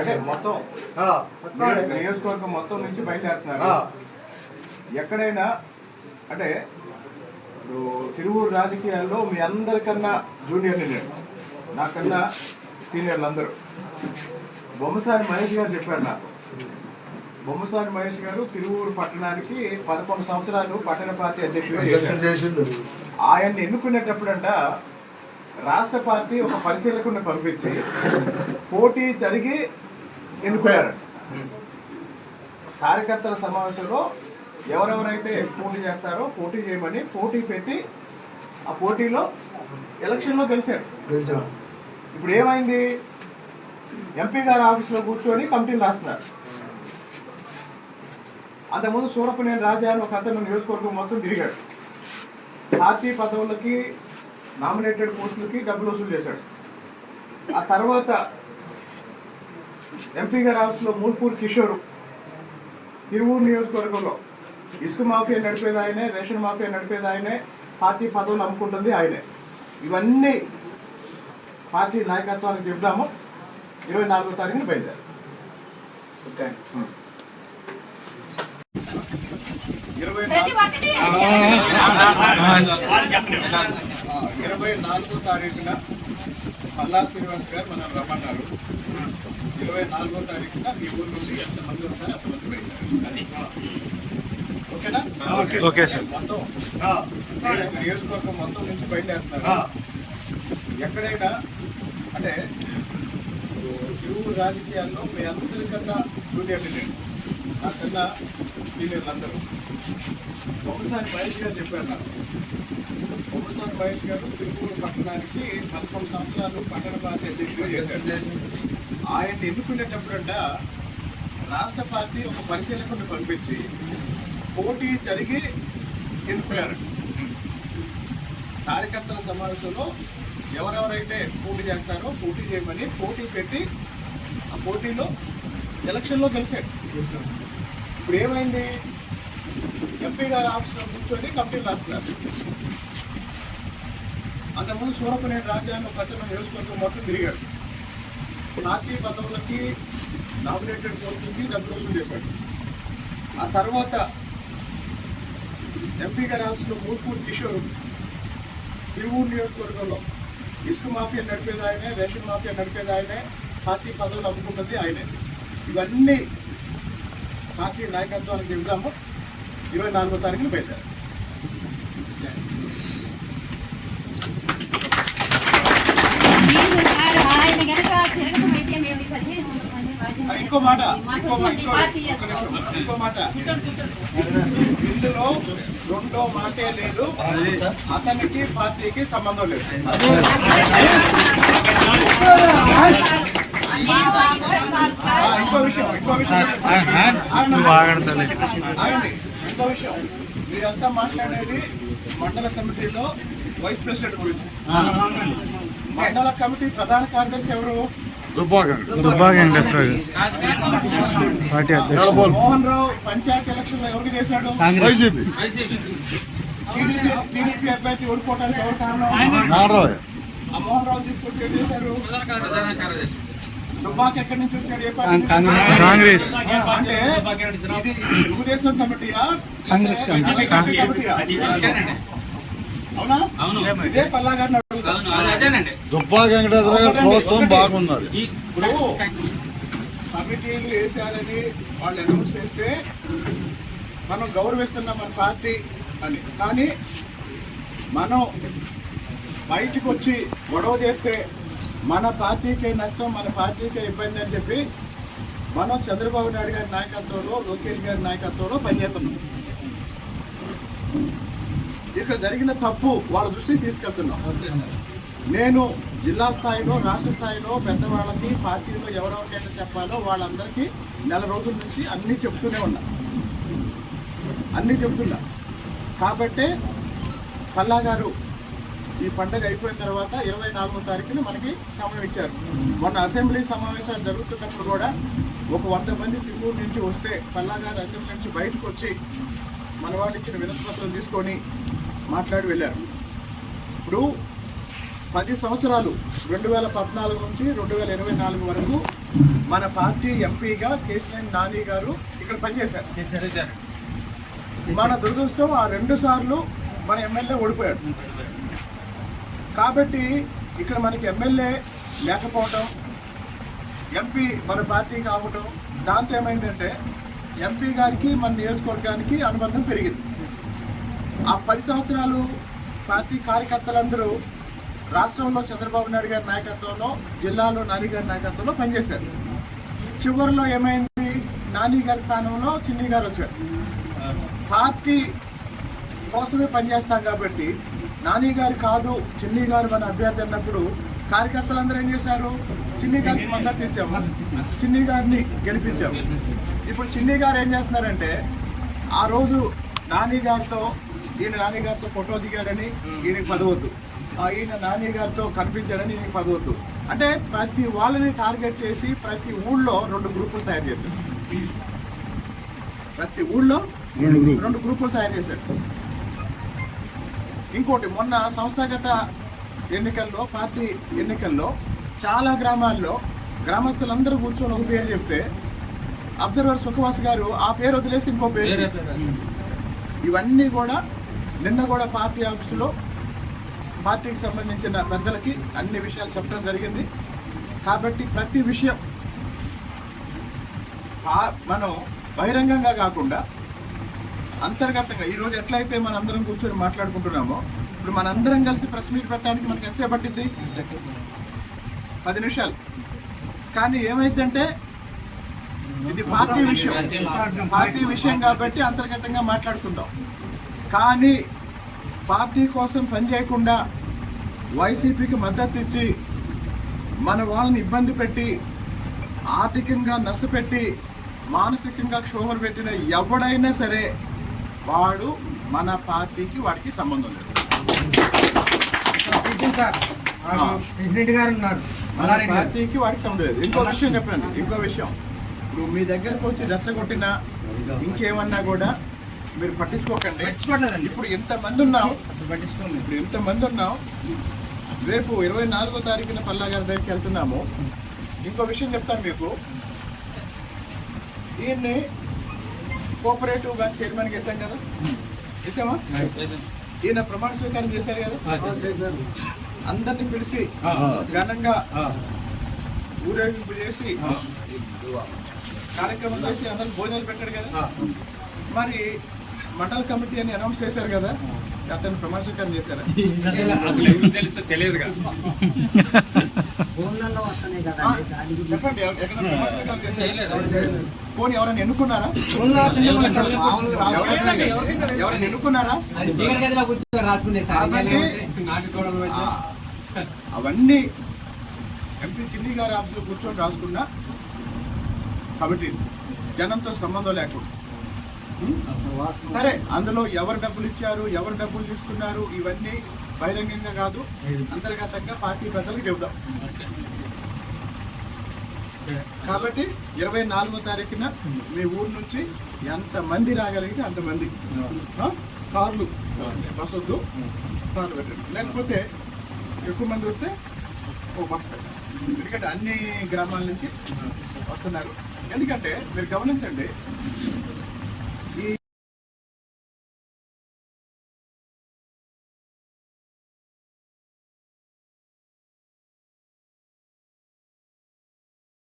అంటే మొత్తం నియోజకవర్గం మొత్తం నుంచి బయలుదేరుతున్నారు. ఎక్కడైనా అంటే ఇప్పుడు తిరువూరు రాజకీయాల్లో మీ అందరికన్నా జూనియర్ని నేను నాకన్నా సీనియర్లు అందరూ. బొమ్మసాని మహేష్ గారు చెప్పారు నాకు. బొమ్మసాని మహేష్ గారు తిరువూరు పట్టణానికి పదకొండు సంవత్సరాలు పట్టణ పార్టీ అధ్యక్షుడిగా చేశారు. ఆయన్ని ఎన్నుకునేటప్పుడంట రాష్ట్ర పార్టీ ఒక పరిశీలకుడిని పంపించి పోటీ జరిగి ఎన్నుకున్నారంట కార్యకర్తల సమావేశంలో ఎవరెవరైతే పోటీ చేస్తారో పోటీ చేయమని పోటీ పెట్టి ఆ పోటీలో ఎలక్షన్లో గెలిచారు. ఇప్పుడు ఏమైంది? ఎంపీ గారి ఆఫీసులో కూర్చొని కమిటీలు రాస్తున్నారు. అంతకుముందు సూరపనేని రాజా అని ఒక అతను నియోజకవర్గం మొత్తం తిరిగాడు. పార్టీ పదవులకి నామినేటెడ్ పోస్టులకి డబ్బులు వసూలు చేశాడు. ఆ తర్వాత ఎంపీ గారి ఆఫీసులో మూల్పూర్ కిషోర్ తిరువూరు నియోజకవర్గంలో. ఇసుక మాఫియా నడిపేది ఆయనే రేషన్ మాఫియా నడిపేది ఆయనే పార్టీ పదవులు అమ్ముకుంటుంది ఆయనే. ఇవన్నీ పార్టీ నాయకత్వానికి చెప్దాము ఇరవై నాలుగో తారీఖున బయలుదేరు. ఇరవై నాలుగో తారీఖున పల్లా శ్రీనివాస్ గారు మనం రమ్మన్నారు. ఇరవై నాలుగో తారీఖున మీ ఊరు నుండి ఎంతమంది వస్తారో అంతమంది. ఓకేనా? ఓకే. సార్. మొత్తం నియోజకవర్గం మొత్తం నుంచి బయలుదేరుతున్నారు. ఎక్కడైనా అంటే తిరువురు రాజకీయాల్లో మీ అందరికన్నా జూనియర్ నేను నాకన్నా సీనియర్లు అందరూ. ఒకసారి గారు చెప్పారు నాకు. ఒకసారి బయట గారు తిరుపూరు పట్టణానికి పదకొండు సంవత్సరాలు పట్టణ పార్టీ అధ్యక్షుడు చేశారు. ఆయన ఎన్నుకునేటప్పుడంట రాష్ట్ర పార్టీ ఒక పరిశీలకుడిని పంపించి పోటీ జరిగి ఎన్నుకున్నారు. కార్యకర్తల సమావేశంలో ఎవరెవరైతే పోటీ చేస్తారో పోటీ చేయమని పోటీ పెట్టి ఆ పోటీలో ఎలక్షన్లో గెలిచాడు ఇప్పుడు ఏమైంది? ఎంపీ గారు ఆఫీస్లో కూర్చొని కంపెనీలు రాస్తున్నారు. అంతకుముందు సూరపనేని రాజ్యాన్ని ఒక అతను నియోజకవర్గం మొత్తం తిరిగాడు. పార్టీ పదవులకి నామినేటెడ్ పోస్టులకి డబ్బులు వసూలు చేశాడు. ఆ తర్వాత ఎంపీ రావాల్సిన మూర్పూర్ కిషోర్ తిరువూరు నియోజకవర్గంలో ఇసుక మాఫియా నడిపేది ఆయనే రేషన్ మాఫియా నడిపేది ఆయనే పార్టీ పదవులు అమ్ముకున్నది ఆయనే. ఇవన్నీ పార్టీ నాయకత్వానికి చెబుదాము ఇరవై నాలుగో తారీఖున బయలుదేరారు మీరు సార్ ఆయన గనక తిరగటం అయితే మేము ఈ పదిహేను వందల మంది రాజ్యం ఆ, ఇంకో మాట ఇంకో ఇంకో మాట ఇందులో రెండో మాటే లేదు. అతనికి పార్టీకి సంబంధం లేదు. ఇంకో విషయం ఇంకో విషయం. ఆగండి. ఇంకో విషయం. మీరంతా మాట్లాడేది మండల కమిటీలో వైస్ ప్రెసిడెంట్ గురించి. మండల కమిటీ ప్రధాన కార్యదర్శి ఎవరు? దుబ్బాక వెంకటేశ్వర గారు పార్టీ అధ్యక్షుడు. మోహన్ రావు పంచాయతీ ఎలక్షన్లో ఎవరికి చేశాడు? టీడీపీ టీడీపీ అభ్యర్థి ఓడిపోవడానికి ఎవరు కారణం? ఆ మోహన్ రావు తీసుకొచ్చి ఏం చేశారు? దుబ్బాక ఎక్కడి నుంచి వచ్చాడు? ఏ పార్టీ నుంచి? కాంగ్రెస్. అంటే ఇది తెలుగుదేశం కమిటీయా? కాంగ్రెస్ కమిటీ. అవునా. ఇదే పల్లా గారిని దుబ్బాక వెంకటేశ్వర గారి బాగున్నది. ఇప్పుడు కమిటీలు వేశారని వాళ్ళు అనౌన్స్ చేస్తే మనం గౌరవిస్తున్నాం మన పార్టీ అని. కానీ మనం బయటికి వచ్చి గొడవ చేస్తే మన పార్టీకే నష్టం మన పార్టీకే ఇబ్బంది అని చెప్పి మనం చంద్రబాబు నాయుడు గారి నాయకత్వంలో లోకేష్ గారి నాయకత్వంలో పనిచేస్తున్నాం. ఇక్కడ జరిగిన తప్పు వాళ్ళ దృష్టికి తీసుకెళ్తున్నాం. నేను జిల్లా స్థాయిలో రాష్ట్ర స్థాయిలో పెద్దవాళ్ళకి పార్టీలో ఎవరెవరికైతే చెప్పాలో వాళ్ళందరికీ నెల రోజుల నుంచి అన్నీ చెప్తూనే ఉన్నా. అన్నీ చెప్తున్నా. కాబట్టే పల్లాగారు ఈ పండగ అయిపోయిన తర్వాత ఇరవై నాలుగో తారీఖున మనకి సమయం ఇచ్చారు. మొన్న అసెంబ్లీ సమావేశాలు జరుగుతున్నప్పుడు కూడా ఒక వంద మంది తిరుగు నుంచి వస్తే పల్లా గారు అసెంబ్లీ నుంచి బయటకు వచ్చి మన వాళ్ళు ఇచ్చిన వినతిపత్రం తీసుకొని మాట్లాడి వెళ్ళారు. ఇప్పుడు పది సంవత్సరాలు రెండు వేల పద్నాలుగు నుంచి రెండు వేల ఇరవై నాలుగు వరకు మన పార్టీ ఎంపీగా కేసీఆర్ నాని గారు ఇక్కడ పనిచేశారు. మన దురదృష్టం ఆ రెండు సార్లు మన ఎమ్మెల్యే ఓడిపోయాడు. కాబట్టి ఇక్కడ మనకి ఎమ్మెల్యే లేకపోవటం ఎంపీ మన పార్టీ కావటం దాంతో ఏమైందంటే ఎంపీ గారికి మన నియోజకవర్గానికి అనుబంధం పెరిగింది. ఆ పది సంవత్సరాలు పార్టీ కార్యకర్తలందరూ రాష్ట్రంలో చంద్రబాబు నాయుడు గారి నాయకత్వంలో జిల్లాలో నాని గారి నాయకత్వంలో పనిచేశారు. చివరిలో ఏమైంది? నాని గారి స్థానంలో చిన్ని గారు వచ్చారు. పార్టీ కోసమే పనిచేస్తాం కాబట్టి నాని గారు కాదు చిన్ని గారు మన అభ్యర్థి అన్నప్పుడు కార్యకర్తలందరూ ఏం చేశారు? చిన్ని గారికి మద్దతు ఇచ్చాము. చిన్ని గారిని గెలిపించాము. ఇప్పుడు చిన్ని గారు ఏం చేస్తున్నారంటే ఆ రోజు నాని గారితో ఈయన నాని గారితో ఫోటో దిగాడని ఈయనకి పదవద్దు. ఈయన నాని గారితో కనిపించాడని ఈయనకి పదవద్దు. అంటే ప్రతి వాళ్ళని టార్గెట్ చేసి ప్రతి ఊళ్ళో రెండు గ్రూపులు తయారు చేశారు ప్రతి ఊళ్ళో రెండు గ్రూపులు తయారు చేశారు ఇంకోటి మొన్న సంస్థాగత ఎన్నికల్లో పార్టీ ఎన్నికల్లో చాలా గ్రామాల్లో గ్రామస్తులందరూ కూర్చొని ఒక పేరు చెప్తే అబ్జర్వర్ సుఖవాస్ గారు ఆ పేరు వదిలేసి ఇంకో పేరు చెప్పారు. ఇవన్నీ కూడా నిన్న కూడా పార్టీ ఆఫీసులో పార్టీకి సంబంధించిన పెద్దలకి అన్ని విషయాలు చెప్పడం జరిగింది. కాబట్టి ప్రతి విషయం మనం బహిరంగంగా కాకుండా అంతర్గతంగా ఈరోజు ఎట్లయితే మనం అందరం కూర్చొని మాట్లాడుకుంటున్నామో ఇప్పుడు మనందరం కలిసి ప్రెస్ మీట్ పెట్టడానికి మనకి ఎంతసేపు పట్టింది పది నిమిషాలు. కానీ ఏమైందంటే ఇది పార్టీ విషయం. పార్టీ విషయం కాబట్టి అంతర్గతంగా మాట్లాడుకుందాం. కానీ పార్టీ కోసం పనిచేయకుండా వైసీపీకి మద్దతు ఇచ్చి మన వాళ్ళని ఇబ్బంది పెట్టి ఆర్థికంగా నష్టపెట్టి మానసికంగా క్షోభలు పెట్టిన ఎవడైనా సరే వాడు మన పార్టీకి వాడికి సంబంధం లేదు. ప్రెసిడెంట్ గారు ఉన్నారు. మన పార్టీకి వాడికి సంబంధం లేదు. ఇంకో విషయం చెప్పండి ఇంకో విషయం. ఇప్పుడు మీ దగ్గరకు వచ్చి రెచ్చగొట్టినా ఇంకేమన్నా కూడా మీరు పట్టించుకోకండి. ఇప్పుడు ఇంతమంది ఉన్నాం అసలు పట్టించుకోండి. ఇప్పుడు ఇంతమంది ఉన్నాం రేపు ఇరవై నాలుగో తారీఖున పల్లా గారి దగ్గరికి వెళ్తున్నాము. ఇంకో విషయం చెప్తాను మీకు. ఈయన్ని కోఆపరేటివ్ బ్యాంక్ చైర్మన్ చేశాం కదా? చేసామా ఈయన ప్రమాణ స్వీకారం చేశారు కదా? అందరిని పిలిచి ఘనంగా ఊరేగింపు చేసి కార్యక్రమం చేసి అందరికి భోజనాలు పెట్టాడు కదా? మరి మండల కమిటీ అని అనౌన్స్ చేశారు కదా అతను ప్రమాణ స్వీకారం చేశారా? చేశారా? పోనీ ఎవరైనా ఎన్నుకున్నారా? ఎవరైనా ఎన్నుకున్నారా? అవన్నీ ఎంపీ చిన్ని గారి ఆఫీసులో కూర్చొని రాసుకున్నా కమిటీ జనంతో సంబంధం లేకుండా? సరే అందులో ఎవరు డబ్బులు ఇచ్చారు ఎవరు డబ్బులు తీసుకున్నారు ఇవన్నీ బహిరంగంగా కాదు అంతర్గతంగా పార్టీ పెద్దలకు చెబుదాం. కాబట్టి ఇరవై నాలుగో తారీఖున మీ ఊరు నుంచి ఎంత మంది రాగలిగితే అంతమంది కార్లు. బస్ వద్దు కార్లు పెట్టండి. లేకపోతే ఎక్కువ మంది వస్తే ఓ బస్ పెట్టండి. ఎందుకంటే అన్ని గ్రామాల నుంచి వస్తున్నారు. ఎందుకంటే మీరు గమనించండి